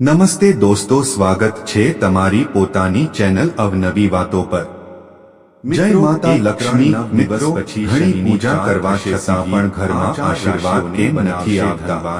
નમસ્તે દોસ્તો સ્વાગત છે તમારી પોતાની ચેનલ અવનવી વાતો પર. જય માતા લક્ષ્મી. મિત્રો ઘણી પૂજા કરવા છતાં પણ ઘરમાં આશીર્વાદ કેમ નથી આવતા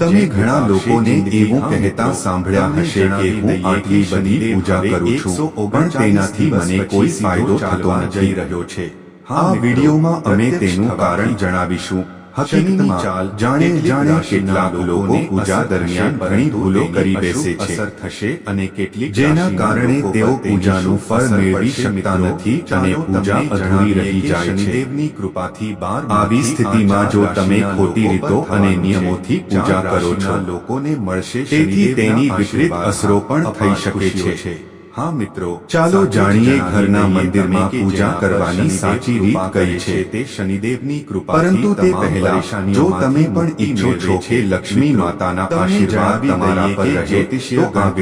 તમે ઘણા લોકોને એવું કહેતા સાંભળ્યા હશે કે હું આટલી બધી પૂજા કરું છું પણ તેનાથી મને કોઈ ફાયદો થતો જઈ રહ્યો છે. આ વિડીયોમાં અમે તેનું કારણ જણાવીશું. હકીકતમાં ચાલ જાણે જાણે કેટલાક લોકો પૂજા દરમિયાન ઘણી ભૂલો કરી બેસે છે. અસર થશે અને કેટલીક જેના કારણે તેઓ પૂજાનું ફળ મેળવી શકતા નથી અને પૂજા અધૂરી રહી જાય છે. દેવની કૃપાથી બાર આવી સ્થિતિમાં જો તમે ખોટી રીતો અને નિયમોથી પૂજા કરો છો. લોકોને મળશે તેથી તેની વિપરીત અસરો પણ થઈ શકે છે. હા મિત્રો ચાલો જાણીએ ઘરના મંદિરમાં પૂજા કરવાની સાચી રીત કઈ છે? તે શનિદેવની કૃપા પરંતુ તે પહેલા જો તમે પણ ઈચ્છો છો કે લક્ષ્મી માતાના આશીર્વાદ તમારા પર રહે તો આ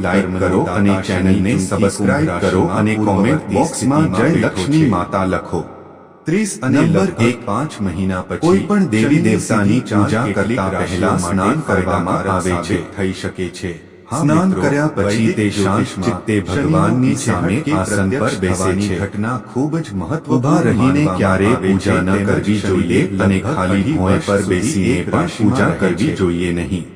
લાઈક કરો અને ચેનલને સબસ્ક્રાઇબ કરો અને કોમેન્ટ બોક્સમાં જય લક્ષ્મી માતા લખો. ત્રીસ અને લગભગ એક. પાંચ મહિના પછી કોઈ પણ દેવી દેવતાની પૂજા કરતા પહેલા સ્નાન કરવામાં આવે છે. થઈ શકે છે. સ્નાન કર્યા પછી તે શાંત ચિત્તે ભગવાનની સામે આસન પર બેસે છે. ઘટના ખૂબ જ મહત્વ ઊભા રહીને ક્યારે પૂજા ન કરવી જોઈએ અને ખાલી ભોંય પર બેસીને પણ પૂજા કરવી જોઈએ નહીં.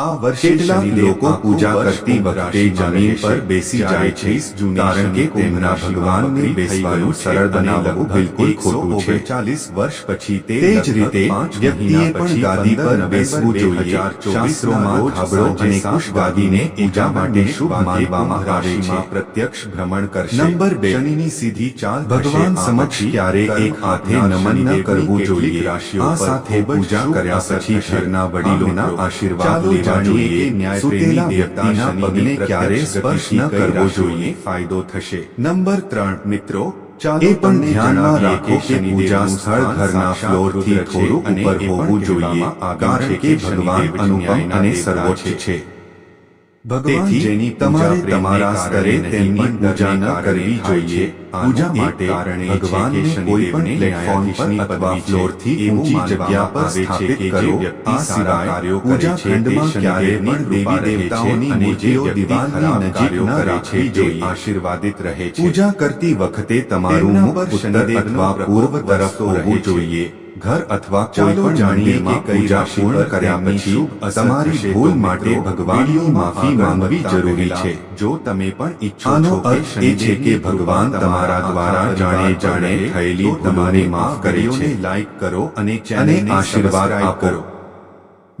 આ વર્ષે કેટલાક લોકો પૂજા કરતી વખતે જમીન પર બેસી જાય છે કારણ કે તેમના ભગવાનને બેસવાનું સરળ બનાવવું બિલકુલ ખોટું છે ચાલીસ વર્ષ પછી તે જ રીતે વ્યક્તિએ પણ ગાદી પર બેસવું જોઈએ શાસ્ત્રોમાં ધાબળો અને કુશ ગાદીને પૂજા માટે શુભ માનવામાં આવે છે પ્રત્યક્ષ ભ્રમણ કરશે નંબર બે શનિની સીધી ચાલ ભગવાન સમક્ષ ક્યારે એક હાથે નમન ન કરવું જોઈએ આ સાથે પૂજા કર્યા પછી ઘરના વડીલોના આશીર્વાદ લેવા જોઈએ સુતેલા વ્યક્તિના પગને ક્યારે સ્પર્શ ન કરવો જોઈએ? ફાયદો થશે. નંબર ત્રણ મિત્રો એ પણ ધ્યાનમાં રાખો કે પૂજા સ્થળ ઘરના ફ્લોરથી થોડું ઉપર હોવું જોઈએ કારણ કે ભગવાન અનુપમ અને સર્વોચ્ચ છે. ભગવાન જેની તમારે તમારા સ્તરે તેમની પૂજા ન કરવી જોઈએ. પૂજા માટે ભગવાનને કોઈ પણ પ્લેટફોર્મ પર અથવા ફ્લોરથી ઊંચી જગ્યા પર સ્થાપિત કરો. આ સિવાય પૂજા ખંડમાં ક્યારે પણ દેવી દેવતાઓની મૂર્તિઓ દિવાલની નજીક ન રાખવી જોઈએ. આશીર્વાદિત રહે છે. પૂજા કરતી વખતે તમારું મુખ ઉત્તર અથવા પૂર્વ તરફ હોવું જોઈએ. ઘર અથવા કોઈ પણ જાણીએ કે પૂજા પૂર્ણ કર્યા પછી તમારી ભૂલ માટે ભગવાનની માફી માંગવી જરૂરી છે. જો તમે પણ ઈચ્છો છો અર્થ એ છે કે ભગવાન તમારા દ્વારા જાણે જાણે થયેલી તમારી માફ કરી છે. લાઈક કરો અને ચેનલને આશીર્વાદ આપો.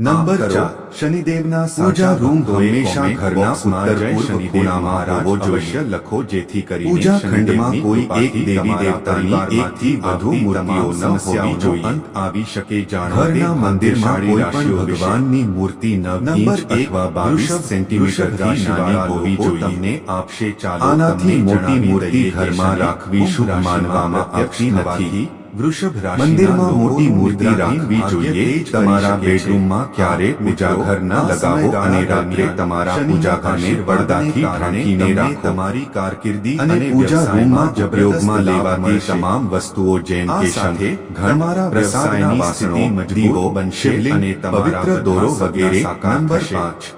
નંબર ચાર શનિદેવના પૂજા રૂમ હંમેશા ઘરના ઉત્તર પૂર્વ ખૂણામાં હોવો જોઈએ લખો જેથી કરી પૂજા ખંડમાં કોઈ એક દેવી દેવતાની એકથી વધુ મૂર્તિઓ ન હોવી જોઈએ અંત આવી શકે જાણો ઘરના મંદિરમાં કોઈ પણ ભગવાનની મૂર્તિ નવ ઇંચ અથવા બાવીસ સેન્ટીમીટરથી નાની હોવી જોઈએ તમને આપશે ચાલો આનાથી મોટી મૂર્તિ ઘરમાં રાખવી શુભ માનવામાં આવતી નથી વૃષભ રાશિ મંદિરમાં મોટી મૂર્તિ રાખવી જોઈએ. તમારા બેડરૂમમાં ક્યારે પૂજા ઘર ના લગાવો અને રાત્રે તમારા પૂજા ઘરને પડદાથી ઢાંકીને રાખો. તમારી કારકિર્દી અને પૂજા રૂમમાં ઉપયોગમાં લેવાતી તમામ વસ્તુઓ જેમ કે શંખે ઘરમારા પ્રસાદના વાસણો મજબૂતો બનશે અને પવિત્ર દોરો વગેરે કામ પાંચ.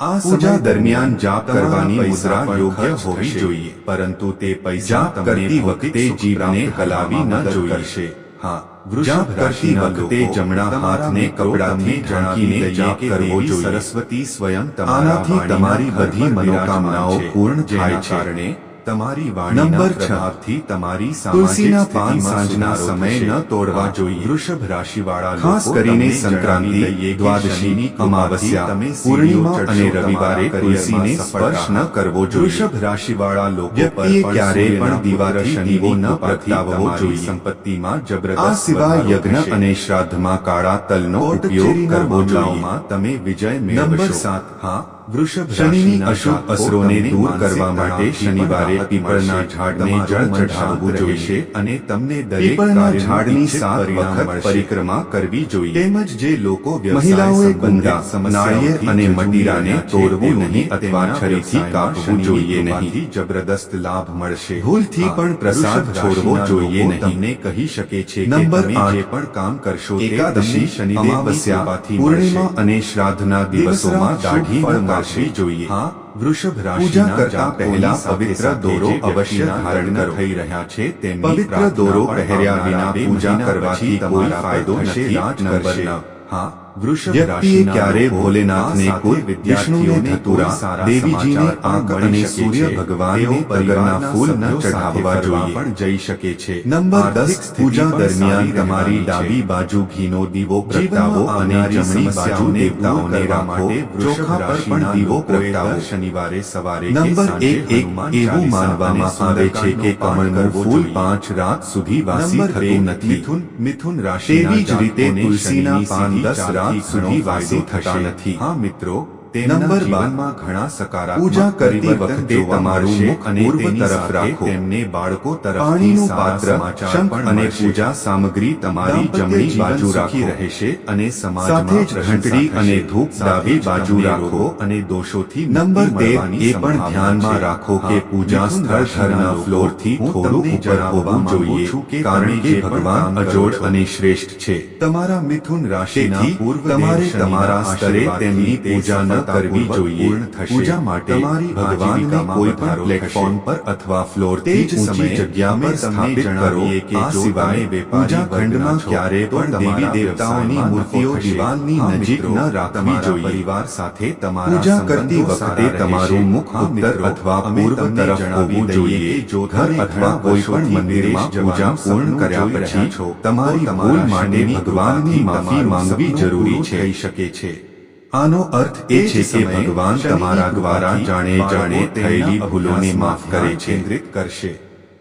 આ પૂજા દરમિયાન જાપ કરવાની મુદ્રા યોગ્ય હોવી જોઈએ પરંતુ તે પૈસા કરતી વખતે જીભને હલાવી ન જોઈશે હા વૃષભ કરતી વખતે જમણા હાથને કપડાથી ઢાંકીને જાપ કરવો જોઈએ. સરસ્વતી સ્વયં તમારાથી તમારી બધી મનોકામનાઓ પૂર્ણ થાય છે. તમારી વાણીના પ્રભાવથી તમારી તુલસીના પાન સાંજના સમયે ન તોડવા જોઈએ. વૃષભ રાશિવાળા ખાસ કરીને સંક્રાંતિ દ્વાદશીની અમાવસ્યા પૂર્ણિમા અને રવિવારે તુલસીને સ્પર્શ ન કરવો જોઈએ. વૃષભ રાશિવાળા લોકો વ્યક્તિએ ક્યારેય પણ દીવાથી દીવો ન પ્રગટાવવો જોઈએ. સંપત્તિમાં જબરદસ્ત આ સિવાય યજ્ઞ અને શ્રાદ્ધમાં કાળા તલનો ઉપયોગ કરવો જોઈએ. તમે વિજય મેળવશો. નંબર સાત. હા. વૃષભ શનિની અશુભ અસરોને દૂર કરવા માટે શનિવારે પીપળના ઝાડને જળ ચઢાવવું જોઈશે અને તમને દરેક ઝાડની સાત વખત પરિક્રમા કરવી જોઈએ. તેમજ જે લોકો મહિલાઓએ ગુંડા નાળિયેર અને મટીરાને તોડવું નહીં અથવા છરીથી કાપવું જોઈએ નહીં. જબરદસ્ત લાભ મળશે. ભૂલથી પણ પ્રસાદ છોડવો જોઈએ નહીં. તમને કહી શકે છે નંબર જે પણ કામ કરશો એકાદશી શનિ અમાવસ્યા પૂર્ણિમા અને શ્રાદ્ધના દિવસોમાં દાઢી પણ જોઈએ. હા વૃષભ પૂજા કરતા પહેલા પવિત્ર દોરો અવશ્ય ધારણ થઈ રહ્યા છે તેમ પવિત્ર દોરો પહેર્યા વિના પૂજા કરવાથી તમારા ફાયદો નથી રાજ કરશે હા વ્યક્તિએ ક્યારે ભોલેનાથને કુલ વિદ્યાર્થીઓને ધતુરા દેવીજીને આંખ અને સૂર્ય ભગવાનને પગરના ફૂલ ન ચઢાવવા જોઈએ પણ જઈ શકે છે નંબર દસ પૂજા દરમિયાન તમારી ડાબી બાજુ ઘીનો દીવો પ્રગટાવો અને જમણી બાજુ દેવતાઓને રાખો ચોખા પર પણ દીવો પ્રગટાવો શનિવારે સવારે નંબર એક એક એવું માનવામાં આવે છે કે કમળનું ફૂલ પાંચ રાત સુધી વાસી થતું નથી મિથુન મિથુન રાશિ તેવી જ રીતે તુલસીના પાન દસ રાત સુધી વાયદો થતા નથી હા મિત્રો? નંબર બારમાં ઘણા સકારાત્મક પૂજા કરતી વખતે તમારું મુખ અને તરફ રાખો. તેમને બાળકો તરફ પાણીનું પાત્ર શંખ અને પૂજા સામગ્રી તમારી જમણી બાજુ રાખી રહેશે અને સમાજમાં ઘંટડી અને ધૂપ ડાબી બાજુ રાખો. અને દોષોથી નંબર તેર એ પણ ધ્યાનમાં રાખો કે પૂજા સ્થળ ઘરના ફ્લોરથી થોડું ઉપર હોવું જોઈએ કારણ કે ભગવાન અજોડ અને શ્રેષ્ઠ છે. તમારા મિથુન રાશિના પૂર્વ તમારે તમારા સ્તરે તેમની પૂજા ન કરવી જોઈએ. પૂજા માટે તમારી ભગવાનને કોઈ પણ પ્લેટફોર્મ પર અથવા ફ્લોર તે જ ઊંચી જગ્યા પર સ્થાપિત કરો. આ સિવાય પૂજા ખંડમાં ક્યારે પણ દેવી દેવતાઓની મૂર્તિઓ દિવાલની નજીક ન રાખવી જોઈએ. પરિવાર સાથે તમારા પૂજા કરતી વખતે તમારું મુખ ઉત્તર અથવા પૂર્વ તરફ હોવું જોઈએ. જો ઘર અથવા કોઈ પણ મંદિરમાં પૂજા પૂર્ણ કર્યા પછી તમારી ભૂલ માટે ભગવાનની માફી માંગવી જરૂરી છે. શકે છે. આનો અર્થ એ છે કે ભગવાન તમારા દ્વારા જાણે જાણે થયેલી ભૂલોને માફ કરે છે કરશે.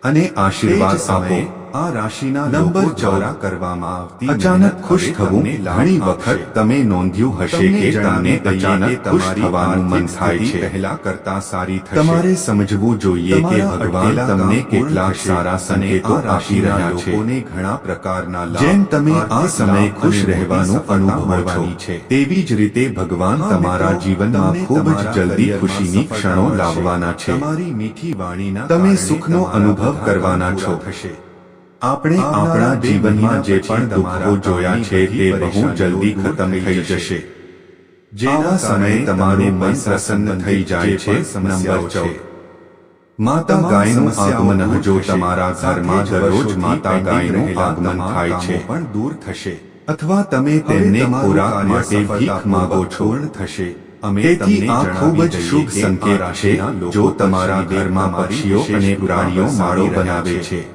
અને આશીર્વાદ આપો. આ રાશિના નંબર ચોરા કરવામાં આવતી અચાનક ખુશ થવું ઘણી વખત તમે નોંધ્યું હશે કે તમને અચાનક ખુશ થવાનું મન થાય છે. પહેલા કરતા સારી થશે. તમારે સમજવું જોઈએ કે ભગવાન તમને કેટલા સારા સંકેતો આપી રહ્યા છે. ઘણા પ્રકારના જેમ તમે આ સમયે ખુશ રહેવાનું અનુભવો છો. તેવી જ રીતે ભગવાન તમારા જીવનમાં ખૂબ જ જલ્દી ખુશીની ક્ષણો લાવવાના છે. તમારી મીઠી વાણીના તમે સુખનો અનુભવ કરવાના છો. થશે. આપણે આપણા જીવનમાં જે પણ દુઃખો જોયા છે તે બહુ જલ્દી ખતમ થઈ જશે. જેના સમયે તમારું મન પ્રસન્ન થઈ જાય છે નંબર ચૌદ માતા ગાયનું આગમન જો તમારા ઘરમાં દરરોજ માતા ગાયનું આગમન થાય છે. પણ દૂર થશે. અથવા તમે તેમને ખોરાક માટે ભીખ માગો છો. થશે. તેથી આ ખૂબ જ શુભ સંકેત છે જો તમારા ઘરમાં પક્ષીઓ અને પ્રાણીઓ માળો બનાવે છે.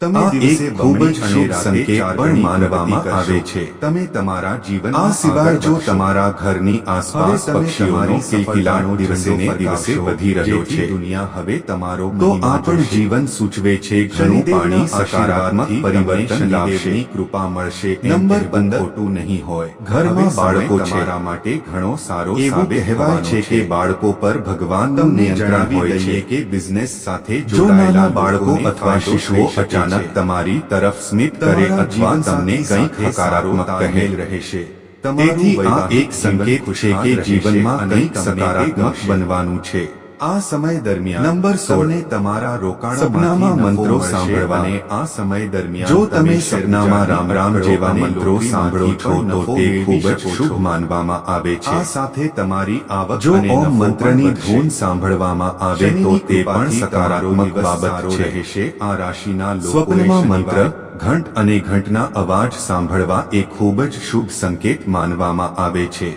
તમે દિવસે ખૂબ જ શુભ સંકેત પણ માનવામાં આવે છે. તમે તમારા જીવન આ સિવાય જો તમારા ઘરની આસપાસ પક્ષીઓનો કિલકિલાટ દિવસે ને દિવસે વધી રહ્યો છે. દુનિયા હવે તમારો તો આ પણ જીવન સૂચવે છે ઘણું પાણી સકારાત્મક પરિવર્તન લાવશે. કૃપા મળશે નંબર પંદર. ખોટું નહીં હોય. ઘરમાં બાળકો છે. માટે ઘણો સારો એવું કહેવાય છે કે બાળકો પર ભગવાન નિયંત્રણ હોય છે. કે બિઝનેસ સાથે જોડાયેલા બાળકો અથવા શિશુઓ અચાનક અચાનક તમારી તરફ સ્મિત કરે અથવા તમને કંઈક હકારાત્મક કહેલ રહેશે. તેથી આ એક સંકેત છે કે જીવનમાં કંઈક સકારાત્મક બનવાનું છે. આ સમય દરમિયાન નંબર સોળ. તમારા રોકાણ સપનામાં મંત્રો સાંભળવાને આ સમય દરમિયાન જો તમે સપનામાં રામ રામ જેવા મંત્રો સાંભળો છો તો તે ખૂબ જ શુભ માનવામાં આવે છે. આ સાથે તમારી આવક જો ઓમ મંત્રની ધૂન સાંભળવામાં આવે તો તે પણ સકારાત્મક બાબત રહેશે. આ રાશિના સ્વપ્નમાં મંત્ર ઘંટ અને ઘંટના અવાજ સાંભળવા એ ખૂબ જ શુભ સંકેત માનવામાં આવે છે.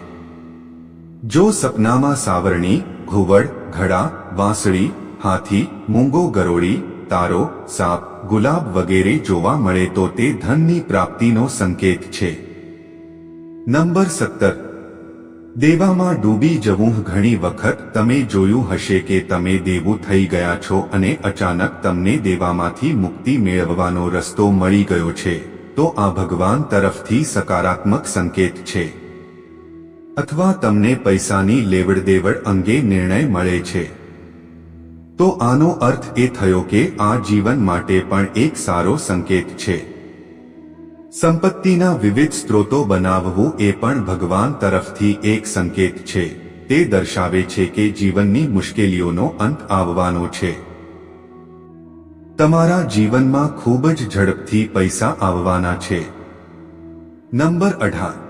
જો સપનામાં સાવરણી ઘુવડ ઘડા, વાંસળી, હાથી, મૂંગો, ગરોળી, તારો, સાપ, ગુલાબ વગેરે જોવા મળે તો તે ધનની પ્રાપ્તિનો સંકેત છે. નંબર સત્તર. દેવામાં ડૂબી જવું ઘણી વખત તમે જોયું હશે કે તમે દેવું થઈ ગયા છો અને અચાનક તમને દેવામાંથી મુક્તિ મેળવવાનો રસ્તો મળી ગયો છે, તો આ ભગવાન તરફથી સકારાત્મક સંકેત છે. અથવા તમને પૈસાની લેવડ દેવડ અંગે નિર્ણય મળે છે. તો આનો અર્થ એ થયો કે આ જીવન માટે પણ એક સારો સંકેત છે. સંપત્તિના વિવિધ સ્ત્રોતો બનાવવું એ પણ ભગવાન તરફથી એક સંકેત છે. તે દર્શાવે છે કે જીવનની મુશ્કેલીઓનો અંત આવવાનો છે. તમારા જીવનમાં ખૂબ જ ઝડપથી પૈસા આવવાના છે. નંબર અઢાર.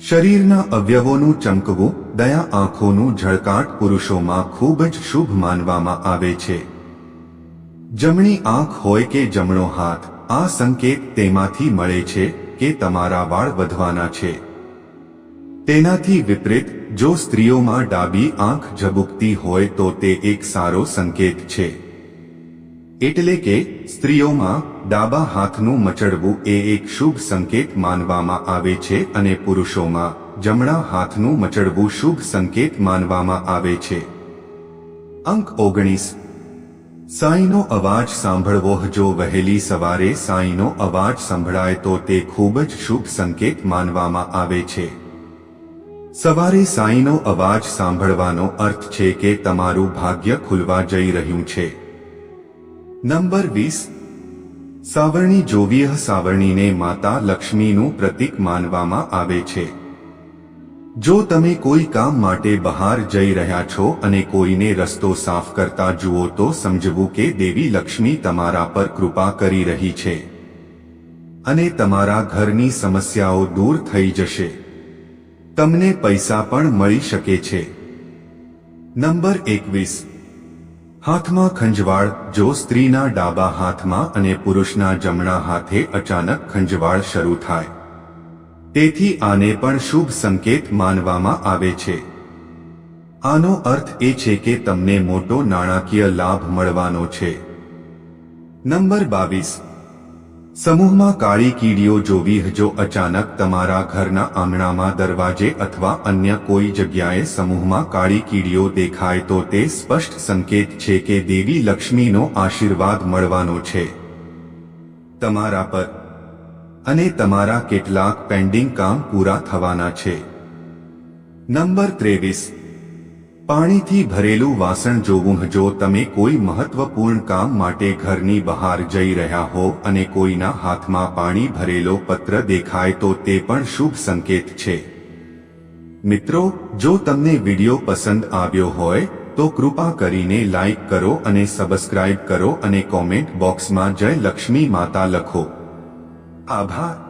શરીરના અવયવોનું ચમકવું, દયા આંખોનું ઝળકાટ પુરુષોમાં ખૂબ જ શુભ માનવામાં આવે છે. જમણી આંખ હોય કે જમણો હાથ, આ સંકેત તેમાંથી મળે છે કે તમારા વાળ વધવાના છે. તેનાથી વિપરીત, જો સ્ત્રીઓમાં ડાબી આંખ ઝબુકતી હોય તો તે એક સારો સંકેત છે. એટલે કે સ્ત્રીઓમાં ડાબા હાથનું મચડવું એ એક શુભ સંકેત માનવામાં આવે છે અને પુરુષોમાં જમણા હાથનું મચડવું શુભ સંકેત માનવામાં આવે છે. અંક ઓગણીસ. સાંઈનો અવાજ સાંભળવો જો વહેલી સવારે સાંઈનો અવાજ સંભળાય તો તે ખૂબ જ શુભ સંકેત માનવામાં આવે છે. સવારે સાંઈનો અવાજ સાંભળવાનો અર્થ છે કે તમારું ભાગ્ય ખુલવા જઈ રહ્યું છે. નંબર વીસ. સાવરણી જોવીય સાવરણીને માતા લક્ષ્મીનું પ્રતીક માનવામાં આવે છે. જો તમે કોઈ કામ માટે બહાર જઈ રહ્યા છો અને કોઈને રસ્તો સાફ કરતા જુઓ તો સમજવું કે દેવી લક્ષ્મી તમારા પર કૃપા કરી રહી છે. અને તમારા ઘરની સમસ્યાઓ દૂર થઈ જશે. તમને પૈસા પણ મળી શકે છે. નંબર એકવીસ. હાથમાં ખંજવાળ, જો સ્ત્રીના ડાબા હાથમાં અને પુરુષના જમણા હાથે અચાનક ખંજવાળ શરૂ થાય. તેથી આને પણ શુભ સંકેત માનવામાં આવે છે. આનો અર્થ એ છે કે તમને મોટો નાણાકીય લાભ મળવાનો છે. નંબર બાવીસ. સમૂહમાં કાળી કીડીઓ જોવી જો અચાનક તમારા ઘરના આંગણામાં દરવાજે અથવા અન્ય કોઈ જગ્યાએ સમૂહમાં કાળી કીડીઓ દેખાય તો તે સ્પષ્ટ સંકેત છે કે દેવી લક્ષ્મીનો આશીર્વાદ મળવાનો છે. તમારા પર અને તમારા કેટલાક પેન્ડિંગ કામ પૂરા થવાના છે. નંબર ત્રેવીસ. પાણીથી ભરેલું વાસણ જોવું જો તમે કોઈ મહત્વપૂર્ણ કામ માટે ઘરની બહાર જઈ રહ્યા હો અને કોઈના હાથમાં પાણી ભરેલો પત્ર દેખાય તો તે પણ શુભ સંકેત છે. મિત્રો, જો તમને વિડિયો પસંદ આવ્યો હોય, તો કૃપા કરીને લાઈક કરો અને સબસ્ક્રાઇબ કરો અને કોમેન્ટ બોક્સમાં જય લક્ષ્મી માતા લખો. આભાર.